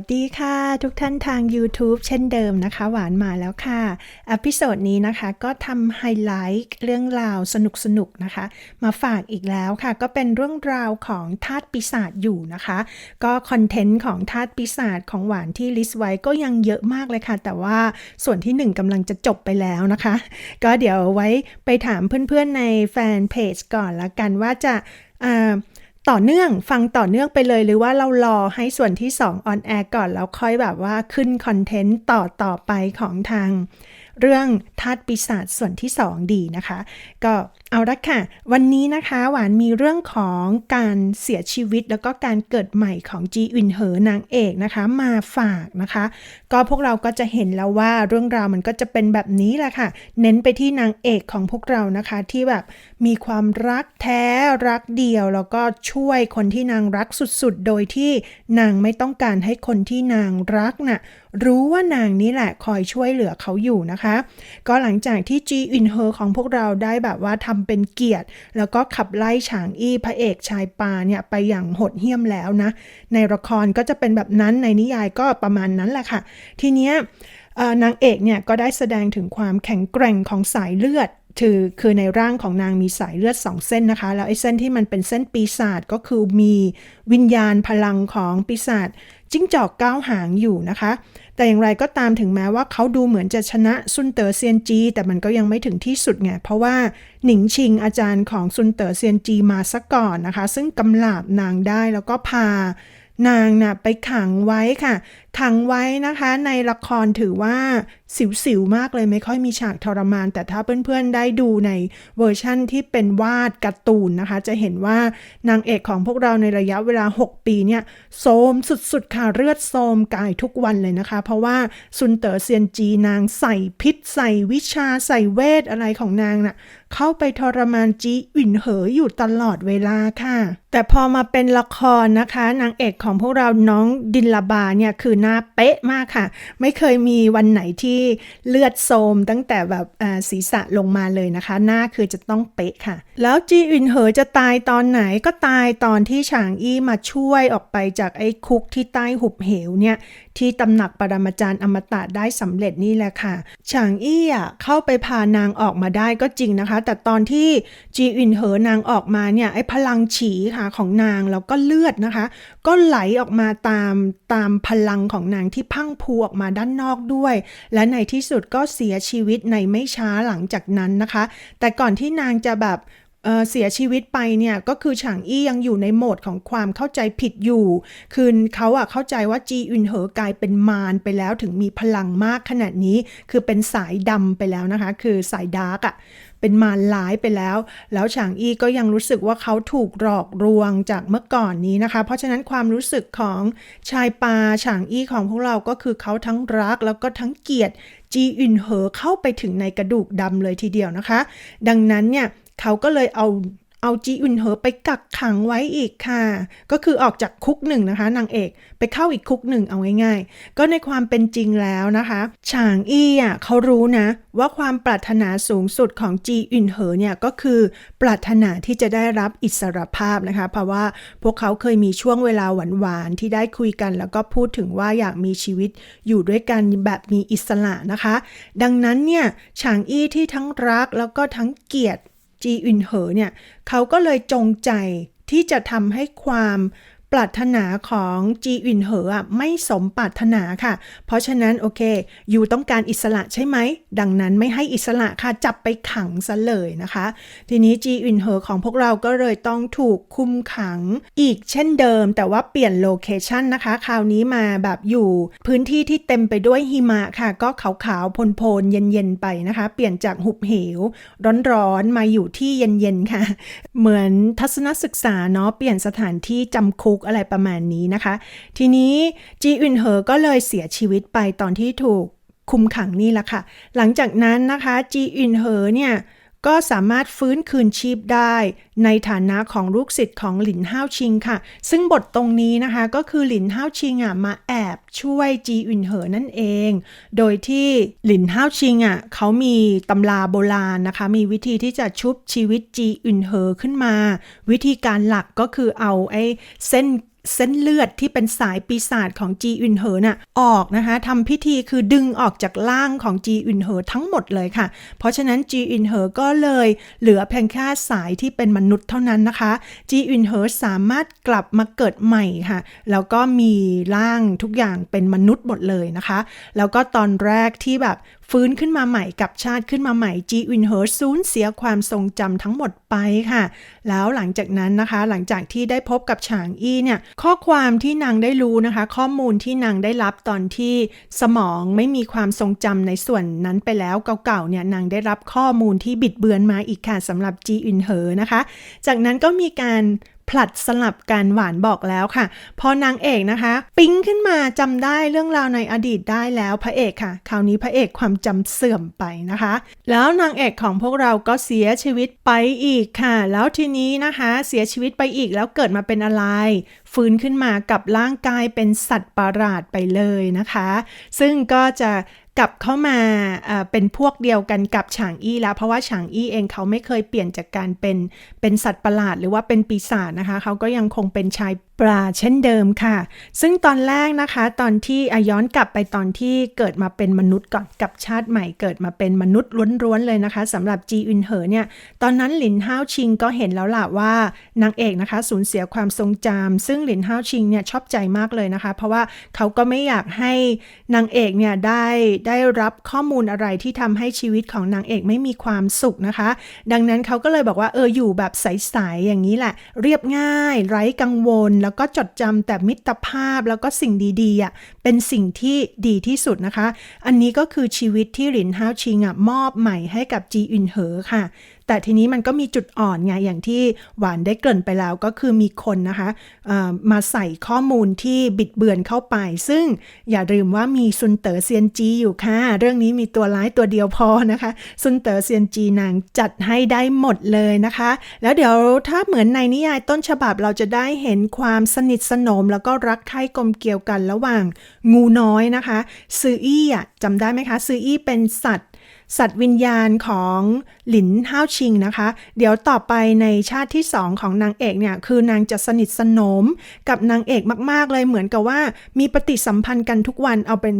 วัสดีค่ะ ทุกท่านทาง YouTube เช่นเดิมนะคะ หวานมาแล้วค่ะอพิโซดนี้นะคะก็ทำไฮไลท์เรื่องราวสนุกๆน,นะคะ มาฝากอีกแล้วค่ะ ก็เป็นเรื่องราวของทาสปีศาจอยู่นะคะ ก็คอนเทนต์ของทาสปีศาจของหวานที่ลิสต์ไว้ก็ยังเยอะมากเลยค่ะ แต่ว่าส่วนที่หนึ่งกำลังจะจบไปแล้วนะคะ ก็เดี๋ยวไว้ไปถามเพื่อนๆในแฟนเพจก่อนละกันว่าจะอ่า ต่อเนื่องฟังต่อเนื่องไปเลยหรือว่าเรารอให้ส่วนที่2ออนแอร์ก่อนแล้วค่อยแบบว่าขึ้นคอนเทนต์ต่อต่อไปของทาง เรื่องธาตุปีศาจส่วนที่ 2 ดีนะคะ ก็เอาละค่ะ วันนี้นะคะหวานมีเรื่องของการเสียชีวิตแล้วก็การเกิดใหม่ของจีอึนเหอนางเอกนะคะ มาฝากนะคะ ก็พวกเราก็จะเห็นแล้วว่าเรื่องราวมันก็จะเป็นแบบนี้แหละค่ะ เน้นไปที่นางเอกของพวกเรานะคะ ที่แบบมีความรักแท้รักเดียว แล้วก็ช่วยคนที่นางรักสุดๆ โดยที่นางไม่ต้องการให้คนที่นางรักน่ะรู้ว่านางนี้แหละคอยช่วยเหลือเขาอยู่นะคะก็หลังจากที่จีอินเฮอของพวกเราได้แบบว่าทำเป็นเกียรติ แล้วก็ขับไล่ฉางอี้พระเอกชายปาเนี่ยไปอย่างโหดเหี้ยมแล้วนะ ในละครก็จะเป็นแบบนั้นในนิยายก็ประมาณนั้นแหละค่ะ ทีเนี้ยนางเอกเนี่ยก็ได้แสดงถึงความแข็งแกร่งของสายเลือดคือคือในร่างของนางมีสายเลือดสองเส้นนะคะ แล้วไอ้เส้นที่มันเป็นเส้นปีศาจก็คือมีวิญญาณพลังของปีศาจ จิ้งจอกก้าวหางอยู่นะคะ แต่อย่างไรก็ตามถึงแม้ว่าเขาดูเหมือนจะชนะซุนเต๋อเซียนจี แต่มันก็ยังไม่ถึงที่สุดไง เพราะว่าหนิงชิงอาจารย์ของซุนเต๋อเซียนจีมาซะก่อนนะคะ ซึ่งกำลาบนางได้แล้วก็พานางน่ะไปขังไว้ค่ะขังไว้นะคะในละครถือว่าสิวๆมากเลยไม่ค่อยมีฉากทรมาน แต่ถ้าเพื่อนๆได้ดูในเวอร์ชั่นที่เป็นวาดการ์ตูนนะคะ จะเห็นว่านางเอกของพวกเราในระยะเวลา 6 ปีเนี่ยโซมสุดๆค่ะเลือดโซมกายทุกวันเลยนะคะ เพราะว่าซุนเต๋อเซียนจีนางใส่พิษ ใส่วิชาใส่เวทอะไรของนางน่ะเข้าไปทรมานจีอิ่นเหออยู่ตลอดเวลาค่ะ แต่พอมาเป็นละครนะคะ นางเอกของพวกเราน้องดินลาบาเนี่ยคือหน้าเป๊ะมากค่ะ ไม่เคยมีวันไหนที่เลือดโซมตั้งแต่แบบศีรษะลงมาเลยนะคะ หน้าคือจะต้องเป๊ะค่ะ แล้วจีอินเหอจะตายตอนไหนก็ตายตอนที่ฉางอี้มาช่วยออกไปจากไอ้คุกที่ใต้หุบเหวเนี่ยที่ตำหนักปรมาจารย์อมตะได้สำเร็จนี่แหละค่ะ ฉางอี้อะเข้าไปพานางออกมาได้ก็จริงนะคะ แต่ตอนที่จีอินเหอนางออกมาเนี่ยไอ้พลังฉีค่ะของนางแล้วก็เลือดนะคะ ก็ไหลออกมาตามตามพลังของนางที่พังพูออกมาด้านนอกด้วย และในที่สุดก็เสียชีวิตในไม่ช้าหลังจากนั้นนะคะ แต่ก่อนที่นางจะแบบเเสียชีวิตไปเนี่ยก็คือฉางอี้ยังอยู่ในโหมดของความเข้าใจผิดอยู่ คือเขาอะเข้าใจว่าจีอุนเหอกลายเป็นมารไปแล้วถึงมีพลังมากขนาดนี้ คือเป็นสายดำไปแล้วนะคะ คือสายดาร์กอะ เป็นมารร้ายไปแล้ว แล้วฉางอี้ก็ยังรู้สึกว่าเขาถูกหลอกลวงจากเมื่อก่อนนี้นะคะ เพราะฉะนั้นความรู้สึกของชายปาฉางอี้ของพวกเราก็คือเขาทั้งรักแล้วก็ทั้งเกลียดจีอินเหอเข้าไปถึงในกระดูกดำเลยทีเดียวนะคะ ดังนั้นเนี่ยเขาก็เลยเอา เอาจีอุนเหอไปกักขังไว้อีกค่ะ ก็คือออกจากคุกหนึ่งนะคะ นางเอกไปเข้าอีกคุกหนึ่งเอาง่ายๆ ก็ในความเป็นจริงแล้วนะคะฉางอี้อะเขารู้นะ ว่าความปรารถนาสูงสุดของจีอุนเหอเนี่ยก็คือปรารถนาที่จะได้รับอิสรภาพนะคะ เพราะว่าพวกเขาเคยมีช่วงเวลาหวานๆที่ได้คุยกัน แล้วก็พูดถึงว่าอยากมีชีวิตอยู่ด้วยกันแบบมีอิสระนะคะ ดังนั้นเนี่ยฉางอี้ที่ทั้งรักแล้วก็ทั้งเกลียด จีอินเหอเนี่ยเขาก็เลยจงใจที่จะทำให้ความ ปรารถนาของจีอุนเหออะไม่สมปรารถนาค่ะ เพราะฉะนั้นโอเคยูต้องการอิสระใช่ไหม ดังนั้นไม่ให้อิสระค่ะจับไปขังซะเลยนะคะ ทีนี้จีอุนเหอของพวกเราก็เลยต้องถูกคุมขังอีกเช่นเดิม แต่ว่าเปลี่ยนโลเคชันนะคะ คราวนี้มาแบบอยู่พื้นที่ที่เต็มไปด้วยหิมะค่ะ ก็ขาวๆพลๆเย็นๆไปนะคะ เปลี่ยนจากหุบเหว ร้อนๆมาอยู่ที่เย็นๆค่ะ เหมือนทัศนศึกษาเนาะเปลี่ยนสถานที่จำคุกอะไรประมาณนี้นะคะ ทีนี้จีอินเหอก็เลยเสียชีวิตไปตอนที่ถูกคุมขังนี่แหละค่ะ หลังจากนั้นนะคะจีอินเหอเนี่ย ก็สามารถฟื้นคืนชีพได้ ในฐานะของลูกศิษย์ของหลินห้าวชิงค่ะ ซึ่งบทตรงนี้นะคะก็คือหลินห้าวชิงอะมาแอบช่วยจีอุนเหอนั่นเอง โดยที่หลินห้าวชิงอะเขามีตำราโบราณนะคะ มีวิธีที่จะชุบชีวิตจีอุนเหอขึ้นมา วิธีการหลักก็คือเอาไอ้เส้น เส้นเลือดที่เป็นสายปีศาจของจีอุนเหอน่ะออกนะคะทำพิธีคือดึงออกจากร่างของจีอุนเหอทั้งหมดเลยค่ะ เพราะฉะนั้นจีอุนเหอก็เลยเหลือเพียงแค่สายที่เป็นมนุษย์เท่านั้นนะคะ จีอุนเหอสามารถกลับมาเกิดใหม่ค่ะ แล้วก็มีร่างทุกอย่างเป็นมนุษย์หมดเลยนะคะ แล้วก็ตอนแรกที่แบบ ฟื้นขึ้นมาใหม่กับชาติขึ้นมาใหม่จีอุนเหอสูญเสียความทรงจำทั้งหมดไปค่ะ แล้วหลังจากนั้นนะคะ หลังจากที่ได้พบกับฉางอี้เนี่ย ข้อความที่นางได้รู้นะคะ ข้อมูลที่นางได้รับตอนที่สมองไม่มีความทรงจำในส่วนนั้นไปแล้วเก่าๆเนี่ยนางได้รับข้อมูลที่บิดเบือนมาอีกค่ะสำหรับจีอุนเหอนะคะ จากนั้นก็มีการ ผลัดสลับกันหวานบอกแล้วค่ะ พอนางเอกนะคะ ปิ๊งขึ้นมาจำได้เรื่องราวในอดีตได้แล้วพระเอกค่ะ คราวนี้พระเอกความจำเสื่อมไปนะคะ แล้วนางเอกของพวกเราก็เสียชีวิตไปอีกค่ะ แล้วทีนี้นะคะเสียชีวิตไปอีกแล้วเกิดมาเป็นอะไร ฟื้นขึ้นมากับร่างกายเป็นสัตว์ประหลาดไปเลยนะคะ ซึ่งก็จะ กลับเข้ามาเป็นพวกเดียวกันกับฉางอี้แล้ว เพราะว่าฉางอี้เองเขาไม่เคยเปลี่ยนจากการเป็นเป็นสัตว์ประหลาด หรือว่าเป็นปีศาจนะคะ เขาก็ยังคงเป็นชาย ปลาเช่นเดิมค่ะ ซึ่งตอนแรกนะคะ ตอนที่อย้อนกลับไปตอนที่เกิดมาเป็นมนุษย์ก่อนกับชาติใหม่เกิดมาเป็นมนุษย์ล้วนๆเลยนะคะสำหรับจีอุนเหอเนี่ย ตอนนั้นหลินห้าวชิงก็เห็นแล้วล่ะว่านางเอกนะคะสูญเสียความทรงจำซึ่งหลินห้าวชิงเนี่ยชอบใจมากเลยนะคะ เพราะว่าเขาก็ไม่อยากให้นางเอกเนี่ยได้ได้รับข้อมูลอะไรที่ทำให้ชีวิตของนางเอกไม่มีความสุขนะคะ ดังนั้นเขาก็เลยบอกว่าเอออยู่แบบใสๆอย่างนี้แหละ เรียบง่าย ไร้กังวลแล้วก็จดจำแต่มิตรภาพแล้วก็สิ่งดีๆอะเป็นสิ่งที่ดีที่สุดนะคะ อันนี้ก็คือชีวิตที่หลินฮาวชิงอะมอบใหม่ให้กับจีอินเหอค่ะ แต่ทีนี้มันก็มีจุดอ่อนไงอย่างที่หวานได้เกริ่นไปแล้วก็คือมีคนนะคะมาใส่ข้อมูลที่บิดเบือนเข้าไป ซึ่งอย่าลืมว่ามีซุนเต๋อเซียนจีอยู่ค่ะ เรื่องนี้มีตัวร้ายตัวเดียวพอนะคะซุนเต๋อเซียนจีนางจัดให้ได้หมดเลยนะคะ แล้วเดี๋ยวถ้าเหมือนในนิยายต้นฉบับเราจะได้เห็นความสนิทสนม แล้วก็รักใคร่กลมเกลียวกันระหว่างงูน้อยนะคะซืออี้อะจำได้ไหมคะซืออี้เป็นสัตว์ สัตว์วิญญาณของหลินห้าวชิงนะคะ เดี๋ยวต่อไปในชาติที่สองของนางเอกเนี่ย คือนางจะสนิทสนมกับนางเอกมาก ๆ เลยเหมือนกับว่ามีปฏิสัมพันธ์กันทุกวันเอาเป็น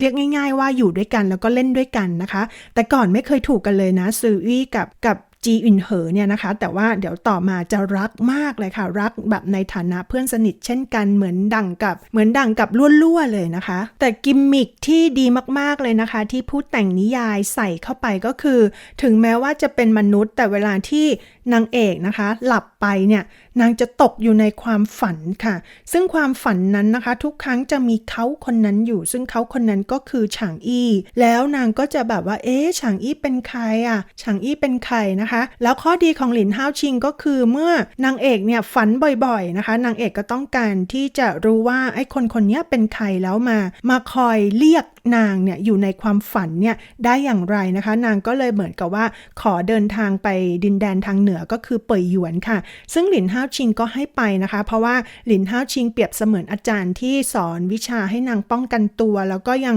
เรียกง่าย ๆ ว่าอยู่ด้วยกันแล้วก็เล่นด้วยกันนะคะ แต่ก่อนไม่เคยถูกกันเลยนะซืออี้กับกับ จีอินเหอเนี่ยนะคะ แต่ว่าเดี๋ยวต่อมาจะรักมากเลยค่ะ รักแบบในฐานะเพื่อนสนิทเช่นกันเหมือนดังกับเหมือนดังกับล้วนๆเลยนะคะ แต่กิมมิคที่ดีมากๆเลยนะคะ ที่ผู้แต่งนิยายใส่เข้าไปก็คือ ถึงแม้ว่าจะเป็นมนุษย์ แต่เวลาที่นางเอกนะคะ หลับ ไปเนี่ยนางจะตกอยู่ในความฝันค่ะ ซึ่งความฝันนั้นนะคะ ทุกครั้งจะมีเขาคนนั้นอยู่ ซึ่งเขาคนนั้นก็คือฉางอี้ แล้วนางก็จะแบบว่าเอ๊ะฉางอี้เป็นใครอะฉางอี้เป็นใครนะคะ แล้วข้อดีของหลินห้าวชิงก็คือเมื่อนางเอกเนี่ยฝันบ่อยๆนะคะ นางเอกก็ต้องการที่จะรู้ว่าไอ้คนคนนี้เป็นใครแล้วมา มาคอยเรียก นางเนี่ยอยู่ในความฝันเนี่ยได้อย่างไรนะคะ นางก็เลยเหมือนกับว่าขอเดินทางไปดินแดนทางเหนือก็คือเป่ยหยวนค่ะ ซึ่งหลินห้าวชิงก็ให้ไปนะคะ เพราะว่าหลินห้าวชิงเปรียบเสมือนอาจารย์ที่สอนวิชาให้นางป้องกันตัว แล้วก็ยัง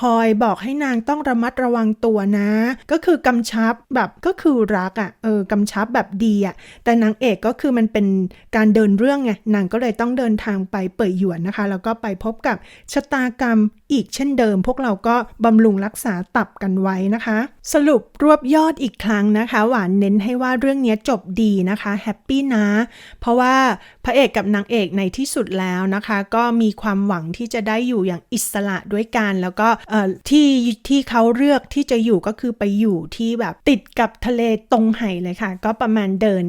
คอยบอกให้นางต้องระมัดระวังตัวนะ ก็คือกำชับแบบก็คือรักอะ่ะเออกำชับแบบดีอะ่ะแต่นางเอกก็คือมันเป็นการเดินเรื่องไงนางก็เลยต้องเดินทางไปเปิดหยวนนะคะ แล้วก็ไปพบกับชะตากรรมอีกเช่นเดิม พวกเราก็บำรุงรักษาตับกันไว้นะคะ สรุปรวบยอดอีกครั้งนะคะ หวานเน้นให้ว่าเรื่องนี้จบดีนะคะแฮปปี้นะ เพราะว่าพระเอกกับนางเอกในที่สุดแล้วนะคะ ก็มีความหวังที่จะได้อยู่อย่างอิสระด้วยกัน แล้วก็ที่ที่เขาเลือกที่จะอยู่ก็คือไปอยู่ที่แบบติดกับทะเลตรงไห่เลยค่ะ ก็ประมาณเดิน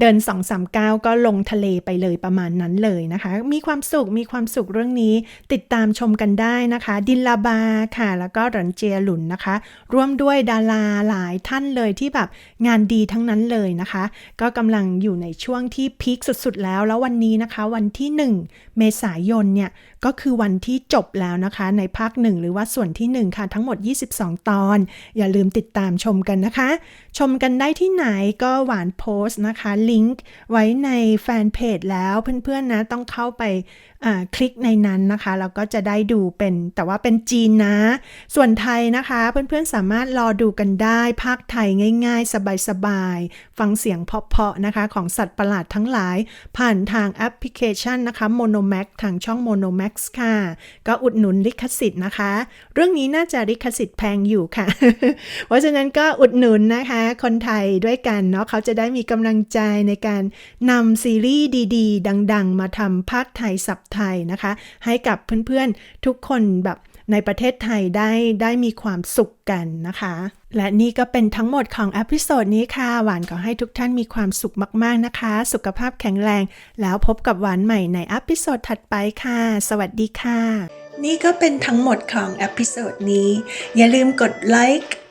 เดิน2อสามก้าวก็ลงทะเลไปเลยประมาณนั้นเลยนะคะ มีความสุขมีความสุขเรื่องนี้ติดตามชมกันได้นะคะ ดินลาบาค่ะ แล้วก็รันเจียหลุนนะคะ ร่วมด้วยดาราหลายท่านเลยที่แบบงานดีทั้งนั้นเลยนะคะ ก็กำลังอยู่ในช่วงที่พีคสุดๆแล้วแล้ววันนี้นะคะ วันที่ 1 เมษายนเนี่ยก็คือวันที่จบแล้วนะคะ ในภาคหนึ่งหรือว่าส่วนที่ 1 ค่ะ ทั้งหมด 22 ตอน อย่าลืมติดตามชมกันนะคะ ชมกันได้ที่ไหนก็หวานโพสต์นะคะ ลิงก์ไว้ในแฟนเพจแล้วเพื่อนๆนะต้องเข้าไป คลิกในนั้นนะคะเราก็จะได้ดูเป็นแต่ว่าเป็นจีนนะ ส่วนไทยนะคะ เพื่อนๆสามารถรอดูกันได้ ภาคไทยง่าย ๆ สบายๆ ฟังเสียงเพาะๆนะคะ ของสัตว์ประหลาดทั้งหลาย ผ่านทางแอปพลิเคชันนะคะ Monomax ทางช่อง Monomax ค่ะ ก็อุดหนุนลิขสิทธิ์นะคะ เรื่องนี้น่าจะลิขสิทธิ์แพงอยู่ค่ะ เพราะฉะนั้นก็อุดหนุนนะคะ คนไทยด้วยกันเนาะเขาจะได้มีกำลังใจในการนำซีรีส์ดี ๆ ดัง ๆ มาทำภาคไทยสับไทยนะคะ ให้กับเพื่อนๆทุกคนแบบในประเทศไทยได้ได้มีความสุขกันนะคะ และนี่ก็เป็นทั้งหมดของอพิโซดนี้ค่ะ หวานขอให้ทุกท่านมีความสุขมากๆนะคะ สุขภาพแข็งแรง แล้วพบกับหวานใหม่ในอพิโซดถัดไปค่ะ สวัสดีค่ะ นี่ก็เป็นทั้งหมดของอพิโซดนี้ อย่าลืมกดไลค์